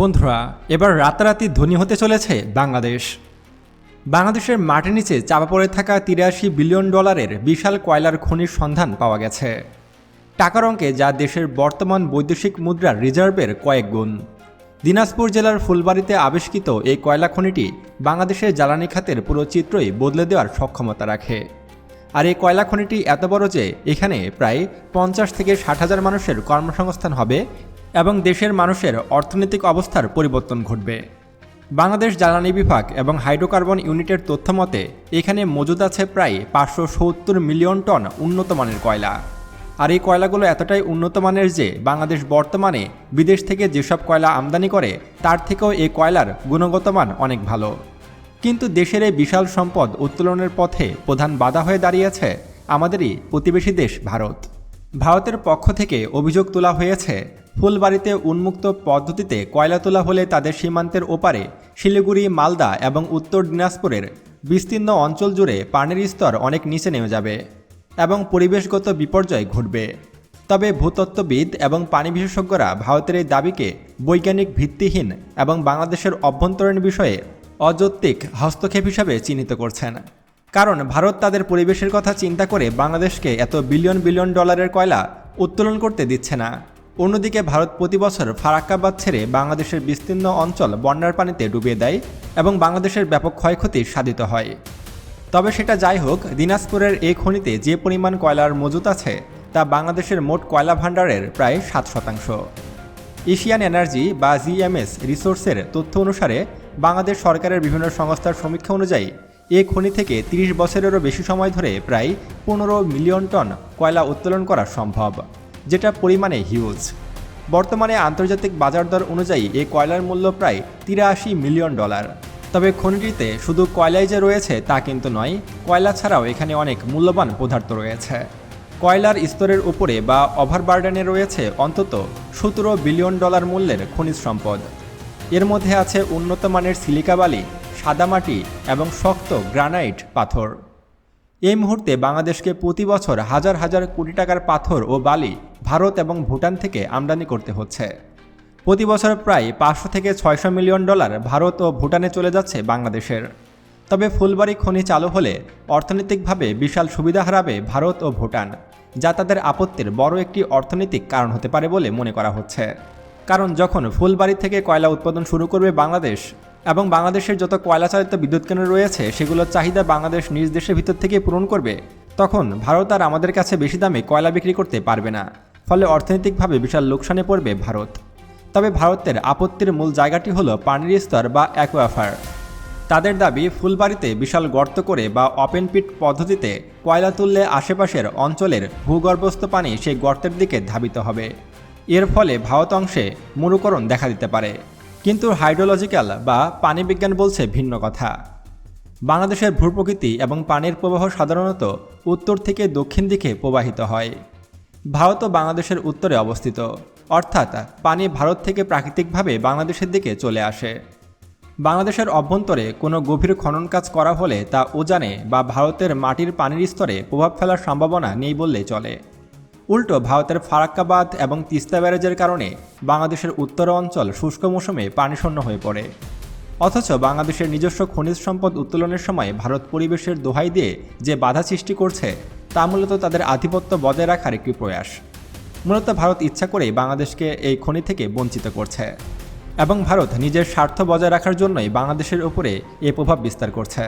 বন্ধুরা, এবার রাতারাতি ধনী হতে চলেছে বাংলাদেশ। বাংলাদেশের মাটির নিচে চাপা পড়ে থাকা তিরাশি বিলিয়ন ডলারের বিশাল কয়লার খনির সন্ধান পাওয়া গেছে। টাকার অঙ্কে যা দেশের বর্তমান বৈদেশিক মুদ্রার রিজার্ভের কয়েক গুণ। দিনাজপুর জেলার ফুলবাড়িতে আবিষ্কৃত এই কয়লা খনিটি বাংলাদেশের জ্বালানি খাতের পুরো চিত্রই বদলে দেওয়ার সক্ষমতা রাখে। আর এই কয়লা খনিটি এত বড় যে এখানে প্রায় পঞ্চাশ থেকে ষাট হাজার মানুষের কর্মসংস্থান হবে এবং দেশের মানুষের অর্থনৈতিক অবস্থার পরিবর্তন ঘটবে। বাংলাদেশ জ্বালানি বিভাগ এবং হাইড্রোকার্বন ইউনিটের তথ্য মতে, এখানে মজুদ আছে প্রায় পাঁচশো সত্তর মিলিয়ন টন উন্নত মানের কয়লা। আর এই কয়লাগুলো এতটাই উন্নত মানের যে, বাংলাদেশ বর্তমানে বিদেশ থেকে যেসব কয়লা আমদানি করে, তার থেকেও এই কয়লার গুণগত মান অনেক ভালো। কিন্তু দেশের এই বিশাল সম্পদ উত্তোলনের পথে প্রধান বাধা হয়ে দাঁড়িয়েছে আমাদেরই প্রতিবেশী দেশ ভারত। ভারতের পক্ষ থেকে অভিযোগ তোলা হয়েছে ফুলবাড়িতে উন্মুক্ত পদ্ধতিতে কয়লা তোলা হলে তাদের সীমান্তের ওপারে শিলিগুড়ি, মালদা এবং উত্তর দিনাজপুরের বিস্তীর্ণ অঞ্চল জুড়ে পানির স্তর অনেক নিচে নেমে যাবে এবং পরিবেশগত বিপর্যয় ঘটবে। তবে ভূতত্ত্ববিদ এবং পানি বিশেষজ্ঞরা ভারতের এই দাবিকে বৈজ্ঞানিক ভিত্তিহীন এবং বাংলাদেশের অভ্যন্তরীণ বিষয়ে অযৌক্তিক হস্তক্ষেপ হিসাবে চিহ্নিত করছেন। কারণ ভারত তাদের পরিবেশের কথা চিন্তা করে বাংলাদেশকে এত বিলিয়ন বিলিয়ন ডলারের কয়লা উত্তোলন করতে দিচ্ছে না। অন্যদিকে ভারত প্রতি বছর ফারাক্কাবাদ ছেড়ে বাংলাদেশের বিস্তীর্ণ অঞ্চল বন্যার পানিতে ডুবিয়ে দেয় এবং বাংলাদেশের ব্যাপক ক্ষয়ক্ষতি সাধিত হয়। তবে সেটা যাই হোক, দিনাজপুরের এই খনিতে যে পরিমাণ কয়লার মজুত আছে, তা বাংলাদেশের মোট কয়লা ভাণ্ডারের প্রায় সাত শতাংশ। এশিয়ান এনার্জি বা জিএমএস রিসোর্সের তথ্য অনুসারে, বাংলাদেশ সরকারের বিভিন্ন সংস্থার সমীক্ষা অনুযায়ী, এ খনি থেকে ৩০ বছরেরও বেশি সময় ধরে প্রায় পনেরো মিলিয়ন টন কয়লা উত্তোলন করা সম্ভব। যেটা পরিমাণে হিউজ বর্তমানে আন্তর্জাতিক বাজার দর অনুযায়ী এই কয়লার মূল্য প্রায় তিরাশি মিলিয়ন ডলার। তবে খনিটিতে শুধু কয়লাই যে রয়েছে তা কিন্তু নয়, কয়লা ছাড়াও এখানে অনেক মূল্যবান পদার্থ রয়েছে। কয়লার স্তরের উপরে বা ওভারবার্ডেনে রয়েছে অন্তত সতেরো বিলিয়ন ডলার মূল্যের খনিজ সম্পদ। এর মধ্যে আছে উন্নত মানের সিলিকা বালি সাদামাটি এবং শক্ত গ্রানাইট পাথর। এই মুহূর্তে বাংলাদেশকে প্রতি বছর হাজার হাজার কোটি টাকার পাথর ও বালি ভারত এবং ভুটান থেকে আমদানি করতে হচ্ছে। প্রতি বছর প্রায় পাঁচশো থেকে ছয়শো মিলিয়ন ডলার ভারত ও ভুটানে চলে যাচ্ছে বাংলাদেশের। তবে ফুলবাড়ি খনি চালু হলে অর্থনৈতিকভাবে বিশাল সুবিধা হারাবে ভারত ও ভুটান, যা তাদের আপত্তির বড় একটি অর্থনৈতিক কারণ হতে পারে বলে মনে করা হচ্ছে। কারণ যখন ফুলবাড়ি থেকে কয়লা উৎপাদন শুরু করবে বাংলাদেশ এবং বাংলাদেশের যত কয়লা চালিত বিদ্যুৎ কেন্দ্র রয়েছে, সেগুলোর চাহিদা বাংলাদেশ নিজ দেশের ভিতর থেকে পূরণ করবে, তখন ভারত আর আমাদের কাছে বেশি দামে কয়লা বিক্রি করতে পারবে না। ফলে অর্থনৈতিকভাবে বিশাল লোকসানে পড়বে ভারত। তবে ভারতের আপত্তির মূল জায়গাটি হলো পানির স্তর বা অ্যাকোয়াফার। তাদের দাবি, ফুলবাড়িতে বিশাল গর্ত করে বা ওপেন পিট পদ্ধতিতে কয়লা তুললে আশেপাশের অঞ্চলের ভূগর্ভস্থ পানি সেই গর্তের দিকে ধাবিত হবে। এর ফলে ভারত অংশে মরুকরণ দেখা দিতে পারে। কিন্তু হাইড্রোলজিক্যাল বা পানি বিজ্ঞান বলছে ভিন্ন কথা। বাংলাদেশের ভূপ্রকৃতি এবং পানির প্রবাহ সাধারণত উত্তর থেকে দক্ষিণ দিকে প্রবাহিত হয়। ভারত ও বাংলাদেশের উত্তরে অবস্থিত। অর্থাৎ পানি ভারত থেকে প্রাকৃতিকভাবে বাংলাদেশের দিকে চলে আসে। বাংলাদেশের অভ্যন্তরে কোনো গভীর খনন কাজ করা হলে তা উজানে বা ভারতের মাটির পানির স্তরে প্রভাব ফেলার সম্ভাবনা নেই বললে চলে। উল্টো ভারতের ফারাক্কাবাদ এবং তিস্তা ব্যারেজের কারণে বাংলাদেশের উত্তর অঞ্চল শুষ্ক মৌসুমে পানিশূন্য হয়ে পড়ে। অথচ বাংলাদেশের নিজস্ব খনিজ সম্পদ উত্তোলনের সময় ভারত পরিবেশের দোহাই দিয়ে যে বাধা সৃষ্টি করছে, তা মূলত তাদের আধিপত্য বজায় রাখার একটি প্রয়াস। মূলত ভারত ইচ্ছা করেই বাংলাদেশকে এই খনি থেকে বঞ্চিত করছে এবং ভারত নিজের স্বার্থ বজায় রাখার জন্যই বাংলাদেশের উপরে এ প্রভাব বিস্তার করছে।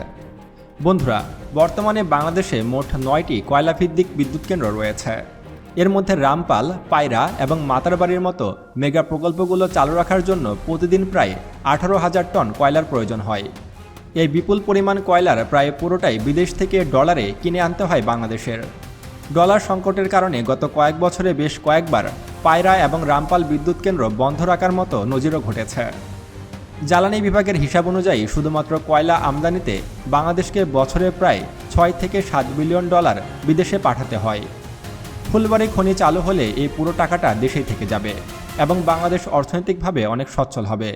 বন্ধুরা, বর্তমানে বাংলাদেশে মোট নয়টি কয়লাভিত্তিক বিদ্যুৎ কেন্দ্র রয়েছে। এর মধ্যে রামপাল, পায়রা এবং মাতারবাড়ির মতো মেগা প্রকল্পগুলো চালু রাখার জন্য প্রতিদিন প্রায় আঠারো হাজার টন কয়লার প্রয়োজন হয়। এই বিপুল পরিমাণ কয়লার প্রায় পুরোটাই বিদেশ থেকে ডলারে কিনে আনতে হয় বাংলাদেশের। ডলার সংকটের কারণে গত কয়েক বছরে বেশ কয়েকবার পায়রা এবং রামপাল বিদ্যুৎ কেন্দ্র বন্ধ রাখার মতো নজিরও ঘটেছে। জ্বালানি বিভাগের হিসাব অনুযায়ী শুধুমাত্র কয়লা আমদানিতে বাংলাদেশকে বছরে প্রায় ছয় থেকে সাত বিলিয়ন ডলার বিদেশে পাঠাতে হয়। ফুলবাড়ি খনি চালু হলে এই পুরো টাকাটা দেশেই থেকে যাবে এবং বাংলাদেশ অর্থনৈতিকভাবে অনেক সচ্ছল হবে।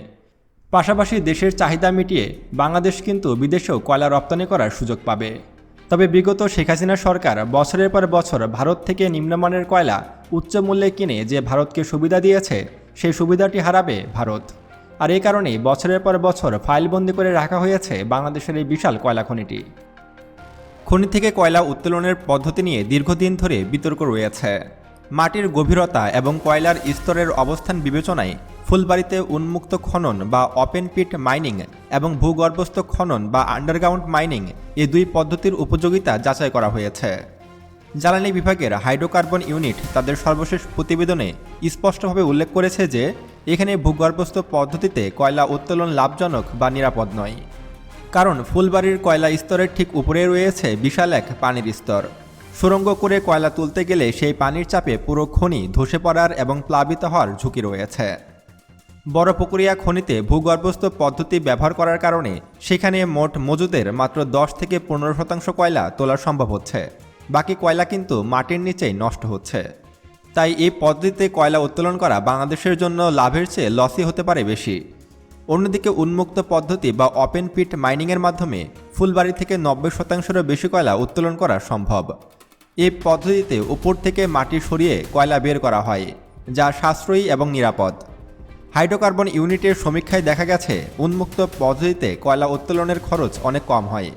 পাশাপাশি দেশের চাহিদা মিটিয়ে বাংলাদেশ কিন্তু বিদেশেও কয়লা রপ্তানি করার সুযোগ পাবে। তবে বিগত শেখ হাসিনা সরকার বছরের পর বছর ভারত থেকে নিম্নমানের কয়লা উচ্চ মূল্যে কিনে যে ভারতকে সুবিধা দিয়েছে, সেই সুবিধাটি হারাবে ভারত। আর এই কারণেই বছরের পর বছর ফাইলবন্দি করে রাখা হয়েছে বাংলাদেশের এই বিশাল কয়লা খনিটি। খনি থেকে কয়লা উত্তোলনের পদ্ধতি নিয়ে দীর্ঘদিন ধরে বিতর্ক রয়েছে। মাটির গভীরতা এবং কয়লার স্তরের অবস্থান বিবেচনায় ফুলবাড়িতে উন্মুক্ত খনন বা ওপেন পিট মাইনিং এবং ভূগর্ভস্থ খনন বা আন্ডারগ্রাউন্ড মাইনিং এ দুই পদ্ধতির উপযোগিতা যাচাই করা হয়েছে। জ্বালানি বিভাগের হাইড্রোকার্বন ইউনিট তাদের সর্বশেষ প্রতিবেদনে স্পষ্টভাবে উল্লেখ করেছে যে, এখানে ভূগর্ভস্থ পদ্ধতিতে কয়লা উত্তোলন লাভজনক বা নিরাপদ নয়। কারণ ফুলবাড়ির কয়লা স্তরের ঠিক উপরে রয়েছে বিশাল এক পানির স্তর। সুরঙ্গ করে কয়লা তুলতে গেলে সেই পানির চাপে পুরো খনি ধসে পড়ার এবং প্লাবিত হওয়ার ঝুঁকি রয়েছে। বড় পুকুরিয়া খনিতে ভূগর্ভস্থ পদ্ধতি ব্যবহার করার কারণে সেখানে মোট মজুদের মাত্র দশ থেকে পনেরো শতাংশ কয়লা তোলা সম্ভব হচ্ছে। বাকি কয়লা কিন্তু মাটির নিচেই নষ্ট হচ্ছে। তাই এই পদ্ধতিতে কয়লা উত্তোলন করা বাংলাদেশের জন্য লাভের চেয়ে লসই হতে পারে বেশি। অন্যদিকে উন্মুক্ত পদ্ধতি বা ওপেন পিট মাইনিংয়ের মাধ্যমে ফুলবাড়ি থেকে নব্বই শতাংশেরও বেশি কয়লা উত্তোলন করা সম্ভব। এই পদ্ধতিতে উপর থেকে মাটি সরিয়ে কয়লা বের করা হয়, যা সাশ্রয়ী এবং নিরাপদ। হাইড্রোকার্বন ইউনিটের সমীক্ষায় দেখা গেছে, উন্মুক্ত পদ্ধতিতে কয়লা উত্তোলনের খরচ অনেক কম হয়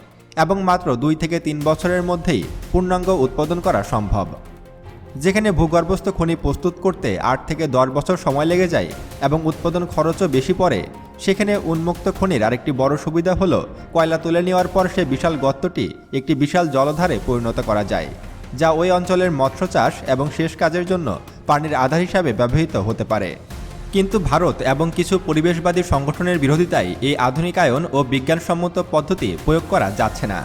এবং মাত্র দুই থেকে তিন বছরের মধ্যেই পূর্ণাঙ্গ উৎপাদন করা সম্ভব। যেখানে ভূগর্ভস্থ খনি প্রস্তুত করতে আট থেকে দশ বছর সময় লেগে যায় এবং উৎপাদন খরচও বেশি পড়ে, সেখানে উন্মুক্ত খনির আরেকটি বড় সুবিধা হলো কয়লা তুলে নেওয়ার পর সে বিশাল গর্তটি একটি বিশাল জলধারে পরিণত করা যায়, যা ওই অঞ্চলের মৎস্য চাষ এবং শেষ কাজের জন্য পানির আধার হিসাবে ব্যবহৃত হতে পারে। কিন্তু ভারত এবং কিছু পরিবেশবাদী সংগঠনের বিরোধিতায় এই আধুনিকায়ন ও বিজ্ঞানসম্মত পদ্ধতি প্রয়োগ করা যাচ্ছে না,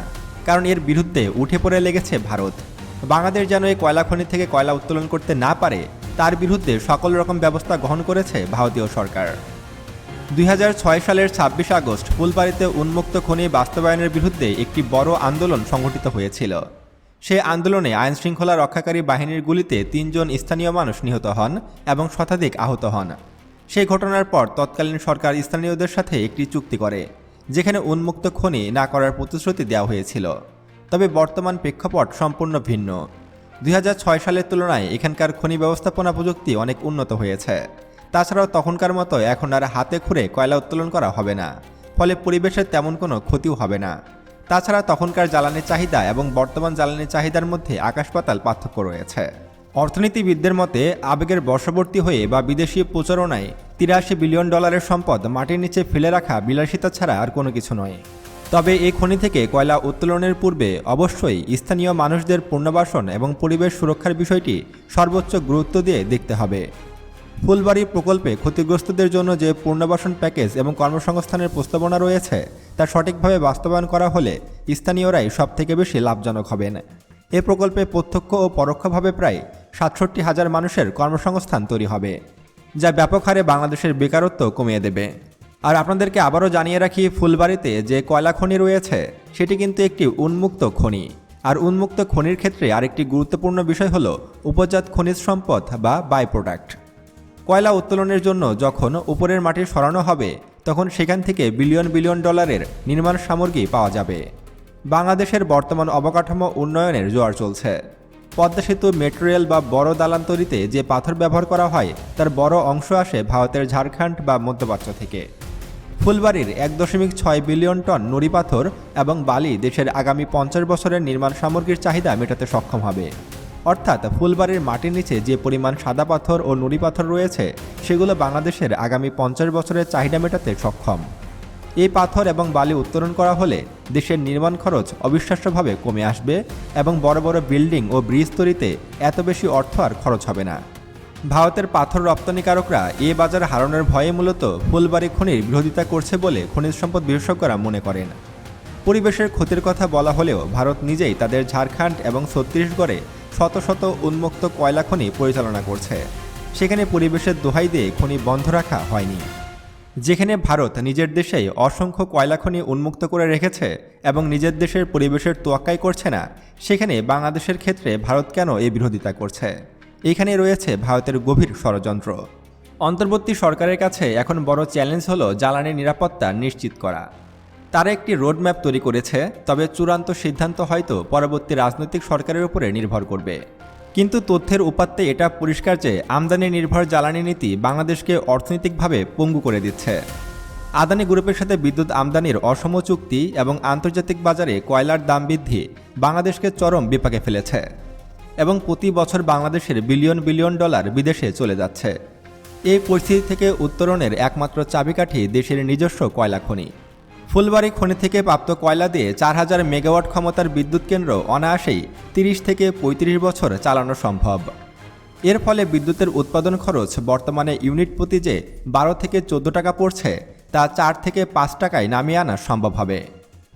কারণ এর বিরুদ্ধে উঠে পড়ে লেগেছে ভারত। বাংলাদেশ যেন এই কয়লা খনি থেকে কয়লা উত্তোলন করতে না পারে, তার বিরুদ্ধে সকল রকম ব্যবস্থা গ্রহণ করেছে ভারতীয় সরকার। দুই হাজার ছয় সালের ছাব্বিশ আগস্ট ফুলবাড়িতে উন্মুক্ত খনি বাস্তবায়নের বিরুদ্ধে একটি বড় আন্দোলন সংঘটিত হয়েছিল। সেই আন্দোলনে আইন শৃঙ্খলা রক্ষাকারী বাহিনীর গুলিতে তিনজন স্থানীয় মানুষ নিহত হন এবং শতাধিক আহত হন। সেই ঘটনার পর তৎকালীন সরকার স্থানীয়দের সাথে একটি চুক্তি করে, যেখানে উন্মুক্ত খনি না করার প্রতিশ্রুতি দেওয়া হয়েছিল। তবে বর্তমান প্রেক্ষাপট সম্পূর্ণ ভিন্ন। দুই হাজার ছয় সালের তুলনায় এখানকার খনি ব্যবস্থাপনা প্রযুক্তি অনেক উন্নত হয়েছে। তাছাড়াও তখনকার মতো এখন আর হাতে খুঁড়ে কয়লা উত্তোলন করা হবে না, ফলে পরিবেশের তেমন কোনো ক্ষতিও হবে না। তাছাড়া তখনকার জ্বালানির চাহিদা এবং বর্তমান জ্বালানির চাহিদার মধ্যে আকাশ পাতাল পার্থক্য রয়েছে। অর্থনীতিবিদদের মতে, আবেগের বর্ষবর্তী হয়ে বা বিদেশি প্রচারণায় তিরাশি বিলিয়ন ডলারের সম্পদ মাটির নিচে ফেলে রাখা বিলাসিতা ছাড়া আর কোনো কিছু নয়। তবে এই খনি থেকে কয়লা উত্তোলনের পূর্বে অবশ্যই স্থানীয় মানুষদের পুনর্বাসন এবং পরিবেশ সুরক্ষার বিষয়টি সর্বোচ্চ গুরুত্ব দিয়ে দেখতে হবে। ফুলবাড়ি প্রকল্পে ক্ষতিগ্রস্তদের জন্য যে পুনর্বাসন প্যাকেজ এবং কর্মসংস্থানের প্রস্তাবনা রয়েছে, তা সঠিকভাবে বাস্তবায়ন করা হলে স্থানীয়রাই সবথেকে বেশি লাভজনক হবেন। এ প্রকল্পে প্রত্যক্ষ ও পরোক্ষভাবে প্রায় সাতষট্টি হাজার মানুষের কর্মসংস্থান তৈরি হবে, যা ব্যাপক হারে বাংলাদেশের বেকারত্ব কমিয়ে দেবে। আর আপনাদেরকে আবারও জানিয়ে রাখি ফুলবাড়িতে যে কয়লা খনি রয়েছে, সেটি কিন্তু একটি উন্মুক্ত খনি। আর উন্মুক্ত খনির ক্ষেত্রে আরেকটি গুরুত্বপূর্ণ বিষয় হলো উপজাত খনিজ সম্পদ বা বাই প্রোডাক্ট কয়লা উত্তোলনের জন্য যখন উপরের মাটি সরানো হবে, তখন সেখান থেকে বিলিয়ন বিলিয়ন ডলারের নির্মাণ সামগ্রী পাওয়া যাবে। বাংলাদেশের বর্তমান অবকাঠামো উন্নয়নের জোয়ার চলছে। পদ্মা সেতু, মেট্রো রেল বা বড় দালান তৈরিতে যে পাথর ব্যবহার করা হয়, তার বড় অংশ আসে ভারতের ঝাড়খণ্ড বা মধ্যপ্রাচ্য থেকে। ফুলবাড়ির এক দশমিক ছয় বিলিয়ন টন নুড়ি পাথর এবং বালি দেশের আগামী পঞ্চাশ বছরের নির্মাণ সামগ্রীর চাহিদা মেটাতে সক্ষম হবে। অর্থাৎ ফুলবাড়ির মাটির নিচে যে পরিমাণ সাদা পাথর ও নুড়ি পাথর রয়েছে, সেগুলো বাংলাদেশের আগামী পঞ্চাশ বছরের চাহিদা মেটাতে সক্ষম। এই পাথর এবং বালি উত্তোলন করা হলে দেশের নির্মাণ খরচ অবিশ্বাস্যভাবে কমে আসবে এবং বড় বড় বিল্ডিং ও ব্রিজ তৈরিতে এত বেশি অর্থ আর খরচ হবে না। ভারতের পাথর রপ্তানিকারকরা এ বাজার হারানোর ভয়ে মূলত ফুলবাড়ি খনির বিরোধিতা করছে বলে খনিজ সম্পদ বিশেষজ্ঞরা মনে করেন। পরিবেশের ক্ষতির কথা বলা হলেও ভারত নিজেই তাদের ঝাড়খণ্ড এবং ছত্তিশগড়ে শত শত উন্মুক্ত কয়লা খনি পরিচালনা করছে। সেখানে পরিবেশের দোহাই দিয়ে খনি বন্ধ রাখা হয়নি। যেখানে ভারত নিজের দেশেই অসংখ্য কয়লা খনি উন্মুক্ত করে রেখেছে এবং নিজের দেশের পরিবেশের তোয়াক্কাই করছে না, সেখানে বাংলাদেশের ক্ষেত্রে ভারত কেন এই বিরোধিতা করছে? এখানে রয়েছে ভারতের গভীর ষড়যন্ত্র। অন্তর্বর্তী সরকারের কাছে এখন বড় চ্যালেঞ্জ হলো জ্বালানির নিরাপত্তা নিশ্চিত করা। তারা একটি রোডম্যাপ তৈরি করেছে, তবে চূড়ান্ত সিদ্ধান্ত হয়তো পরবর্তী রাজনৈতিক সরকারের উপরে নির্ভর করবে। কিন্তু তথ্যের উপাত্তে এটা পরিষ্কার যে আমদানি নির্ভর জ্বালানি নীতি বাংলাদেশকে অর্থনৈতিকভাবে পঙ্গু করে দিচ্ছে। আদানি গ্রুপের সাথে বিদ্যুৎ আমদানির অসম চুক্তি এবং আন্তর্জাতিক বাজারে কয়লার দাম বৃদ্ধি বাংলাদেশকে চরম বিপাকে ফেলেছে এবং প্রতি বছর বাংলাদেশের বিলিয়ন বিলিয়ন ডলার বিদেশে চলে যাচ্ছে। এই পরিস্থিতি থেকে উত্তরণের একমাত্র চাবিকাঠি দেশের নিজস্ব কয়লা খনি। ফুলবাড়ি খনি থেকে প্রাপ্ত কয়লা দিয়ে চার হাজার মেগাওয়াট ক্ষমতার বিদ্যুৎ কেন্দ্র অনায়াসেই তিরিশ থেকে ৩৫ বছর চালানো সম্ভব। এর ফলে বিদ্যুতের উৎপাদন খরচ বর্তমানে ইউনিট প্রতি যে বারো থেকে চোদ্দ টাকা পড়ছে, তা চার থেকে পাঁচ টাকায় নামিয়ে আনা সম্ভব হবে।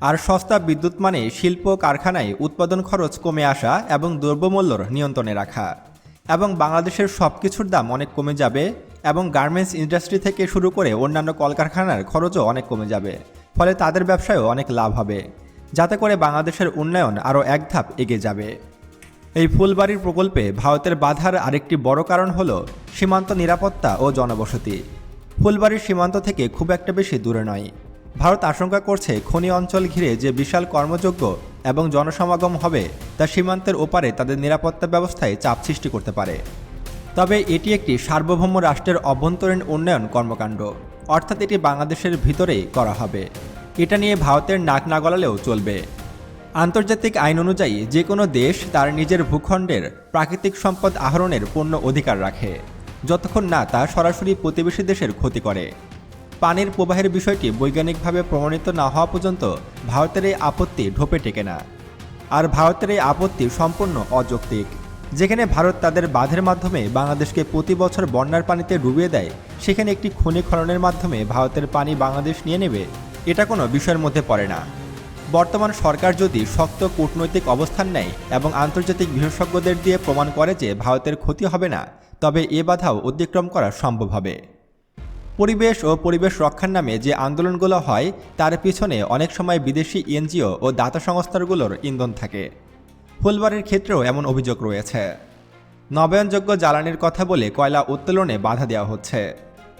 আর সস্তা বিদ্যুৎ মানে শিল্প, কারখানায় উৎপাদন খরচ কমে আসা এবং দ্রব্যমূল্যর নিয়ন্ত্রণে রাখা। এবং বাংলাদেশের সব কিছুর দাম অনেক কমে যাবে এবং গার্মেন্টস ইন্ডাস্ট্রি থেকে শুরু করে অন্যান্য কলকারখানার খরচও অনেক কমে যাবে। ফলে তাদের ব্যবসায়ও অনেক লাভ হবে। যাতে করে বাংলাদেশের উন্নয়ন আরও এক ধাপ এগিয়ে যাবে। এই ফুলবাড়ির প্রকল্পে ভারতের বাধার আরেকটি বড় কারণ হল সীমান্ত নিরাপত্তা ও জনবসতি। ফুলবাড়ির সীমান্ত থেকে খুব একটা বেশি দূরে নয়। ভারত আশঙ্কা করছে খনি অঞ্চল ঘিরে যে বিশাল কর্মযোগ্য এবং জনসমাগম হবে, তা সীমান্তের ওপারে তাদের নিরাপত্তা ব্যবস্থায় চাপ সৃষ্টি করতে পারে। তবে এটি একটি সার্বভৌম রাষ্ট্রের অভ্যন্তরীণ উন্নয়ন কর্মকাণ্ড। অর্থাৎ এটি বাংলাদেশের ভিতরেই করা হবে। এটা নিয়ে ভারতের নাক না গলালেও চলবে। আন্তর্জাতিক আইন অনুযায়ী যে কোনো দেশ তার নিজের ভূখণ্ডের প্রাকৃতিক সম্পদ আহরণের পূর্ণ অধিকার রাখে। যতক্ষণ না তা সরাসরি প্রতিবেশী দেশের ক্ষতি করে। পানির প্রবাহের বিষয়টি বৈজ্ঞানিকভাবে প্রমাণিত না হওয়া পর্যন্ত ভারতের এই আপত্তি ঢোপে টেকে না। আর ভারতের এই আপত্তি সম্পূর্ণ অযৌক্তিক। যেখানে ভারত তাদের বাঁধের মাধ্যমে বাংলাদেশকে প্রতি বছর বন্যার পানিতে ডুবিয়ে দেয়, সেখানে একটি খনি খননের মাধ্যমে ভারতের পানি বাংলাদেশ নিয়ে নেবে। এটা কোনো বিষয়ের মধ্যে পড়ে না। বর্তমান সরকার যদি শক্ত কূটনৈতিক অবস্থান নেয় এবং আন্তর্জাতিক বিশেষজ্ঞদের দিয়ে প্রমাণ করে যে ভারতের ক্ষতি হবে না, তবে এ বাধাও অতিক্রম করা সম্ভব হবে। পরিবেশ ও পরিবেশ রক্ষার নামে যে আন্দোলনগুলো হয়, তার পিছনে অনেক সময় বিদেশি এনজিও ও দাতা সংস্থাগুলোর ইন্ধন থাকে। ফুলবাড়ির ক্ষেত্রেও এমন অভিযোগ রয়েছে। নবায়নযোগ্য জ্বালানির কথা বলে কয়লা উত্তোলনে বাধা দেওয়া হচ্ছে।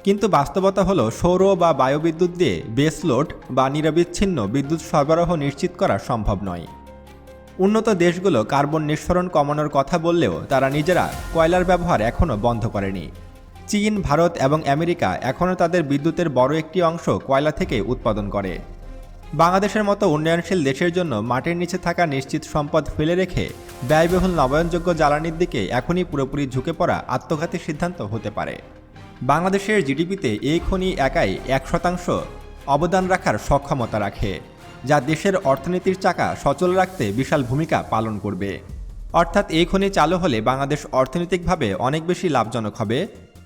কিন্তু বাস্তবতা হলো, সৌর বা বায়ুবিদ্যুৎ দিয়ে বেস লোড বা নিরবিচ্ছিন্ন বিদ্যুৎ সরবরাহ নিশ্চিত করা সম্ভব নয়। উন্নত দেশগুলো কার্বন নিঃসরণ কমানোর কথা বললেও তারা নিজেরা কয়লার ব্যবহার এখনও বন্ধ করেনি। চীন, ভারত এবং আমেরিকা এখনও তাদের বিদ্যুতের বড় একটি অংশ কয়লা থেকে উৎপাদন করে। বাংলাদেশের মতো উন্নয়নশীল দেশের জন্য মাটির নিচে থাকা নিশ্চিত সম্পদ ফেলে রেখে ব্যয়বহুল নবায়নযোগ্য জ্বালানির দিকে এখনই পুরোপুরি ঝুঁকে পড়া আত্মঘাতী সিদ্ধান্ত হতে পারে। বাংলাদেশের জিডিপিতে এই খনি একাই এক শতাংশ অবদান রাখার সক্ষমতা রাখে, যা দেশের অর্থনীতির চাকা সচল রাখতে বিশাল ভূমিকা পালন করবে। অর্থাৎ এই খনি চালু হলে বাংলাদেশ অর্থনৈতিকভাবে অনেক বেশি লাভজনক হবে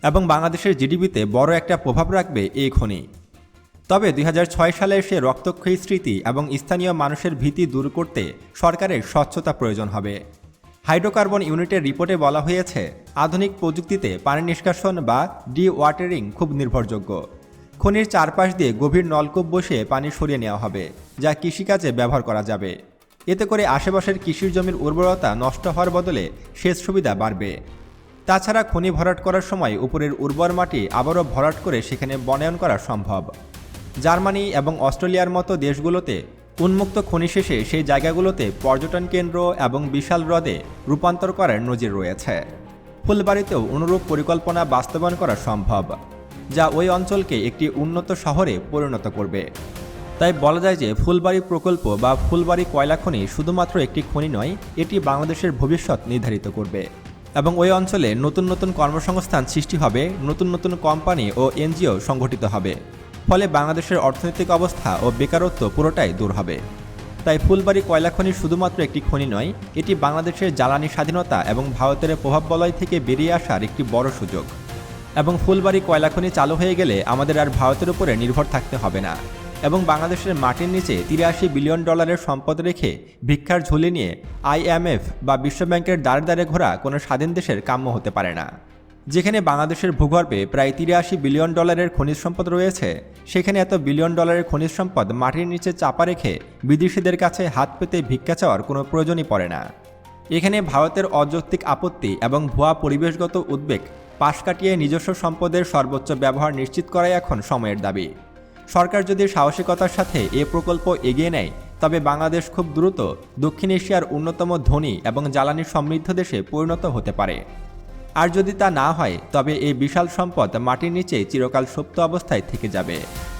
এবং বাংলাদেশের জিডিপিতে বড় একটা প্রভাব রাখবে এই খনি। তবে দুই হাজার ছয় সালে সে রক্তক্ষয়ী স্মৃতি এবং স্থানীয় মানুষের ভীতি দূর করতে সরকারের স্বচ্ছতা প্রয়োজন হবে। হাইড্রোকার্বন ইউনিটের রিপোর্টে বলা হয়েছে, আধুনিক প্রযুক্তিতে পানি নিষ্কাশন বা ডি ওয়াটারিং খুব নির্ভরযোগ্য। খনির চারপাশ দিয়ে গভীর নলকূপ বসে পানি সরিয়ে নেওয়া হবে, যা কৃষিকাজে ব্যবহার করা যাবে। এতে করে আশেপাশের কৃষির জমির উর্বরতা নষ্ট হওয়ার বদলে সেচ সুবিধা বাড়বে। তাছাড়া খনি ভরাট করার সময় উপরের উর্বর মাটি আবারও ভরাট করে সেখানে বনায়ন করা সম্ভব। জার্মানি এবং অস্ট্রেলিয়ার মতো দেশগুলোতে উন্মুক্ত খনি শেষে সেই জায়গাগুলোতে পর্যটন কেন্দ্র এবং বিশাল হ্রদে রূপান্তর করার নজির রয়েছে। ফুলবাড়িতেও অনুরূপ পরিকল্পনা বাস্তবায়ন করা সম্ভব, যা ওই অঞ্চলকে একটি উন্নত শহরে পরিণত করবে। তাই বলা যায় যে ফুলবাড়ি প্রকল্প বা ফুলবাড়ি কয়লা খনি শুধুমাত্র একটি খনি নয়, এটি বাংলাদেশের ভবিষ্যৎ নির্ধারিত করবে এবং ওই অঞ্চলে নতুন নতুন কর্মসংস্থান সৃষ্টি হবে, নতুন নতুন কোম্পানি ও এনজিও সংগঠিত হবে। ফলে বাংলাদেশের অর্থনৈতিক অবস্থা ও বেকারত্ব পুরোটাই দূর হবে। তাই ফুলবাড়ি কয়লা খনি শুধুমাত্র একটি খনি নয়, এটি বাংলাদেশের জ্বালানি স্বাধীনতা এবং ভারতের প্রভাব বলয় থেকে বেরিয়ে আসার একটি বড় সুযোগ। এবং ফুলবাড়ি কয়লা খনি চালু হয়ে গেলে আমাদের আর ভারতের উপরে নির্ভর থাকতে হবে না। এবং বাংলাদেশের মাটির নিচে তিরাশি বিলিয়ন ডলারের সম্পদ রেখে ভিক্ষার ঝুলি নিয়ে আইএমএফ বা বিশ্বব্যাংকের দ্বারে দ্বারে ঘোরা কোনো স্বাধীন দেশের কাম্য হতে পারে না। যেখানে বাংলাদেশের ভূগর্ভে প্রায় তিরাশি বিলিয়ন ডলারের খনিজ সম্পদ রয়েছে, সেখানে এত বিলিয়ন ডলারের খনিজ সম্পদ মাটির নিচে চাপা রেখে বিদেশিদের কাছে হাত পেতে ভিক্ষা চাওয়ার কোনো প্রয়োজনই পড়ে না। এখানে ভারতের অযৌক্তিক আপত্তি এবং ভুয়া পরিবেশগত উদ্বেগ পাশ কাটিয়ে নিজস্ব সম্পদের সর্বোচ্চ ব্যবহার নিশ্চিত করাই এখন সময়ের দাবি। সরকার যদি সাহসিকতার সাথে এ প্রকল্প এগিয়ে নেয়, তবে বাংলাদেশ খুব দ্রুত দক্ষিণ এশিয়ার অন্যতম ধনী এবং জ্বালানি সমৃদ্ধ দেশে পরিণত হতে পারে। আর যদি তা না হয়, তবে এই বিশাল সম্পদ মাটির নিচে চিরকাল সুপ্ত অবস্থায় থেকে যাবে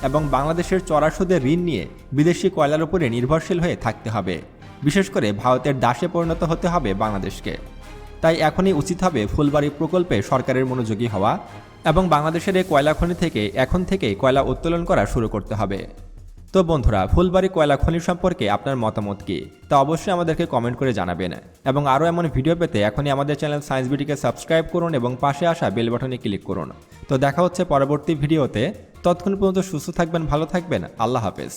এবং বাংলাদেশের চড়া সুদের ঋণ নিয়ে বিদেশি কয়লার উপরে নির্ভরশীল হয়ে থাকতে হবে। বিশেষ করে ভারতের দাসে পরিণত হতে হবে বাংলাদেশকে। তাই এখনই উচিত হবে ফুলবাড়ি প্রকল্পে সরকারের মনোযোগী হওয়া এবং বাংলাদেশের এই কয়লা খনি থেকে এখন থেকেই কয়লা উত্তোলন করা শুরু করতে হবে। তো বন্ধুরা, ফুলবাড়ি কয়লা খনি সম্পর্কে আপনার মতামত কী? তা অবশ্যই আমাদেরকে কমেন্ট করে জানাবেন। এবং আরও এমন ভিডিও পেতে এখনই আমাদের চ্যানেল সায়েন্স বিটিকে সাবস্ক্রাইব করুন এবং পাশে আসা বেল বাটনে ক্লিক করুন। তো দেখা হচ্ছে পরবর্তী ভিডিওতে ততক্ষণ পর্যন্ত সুস্থ থাকবেন, ভালো থাকবেন। আল্লাহ হাফেজ।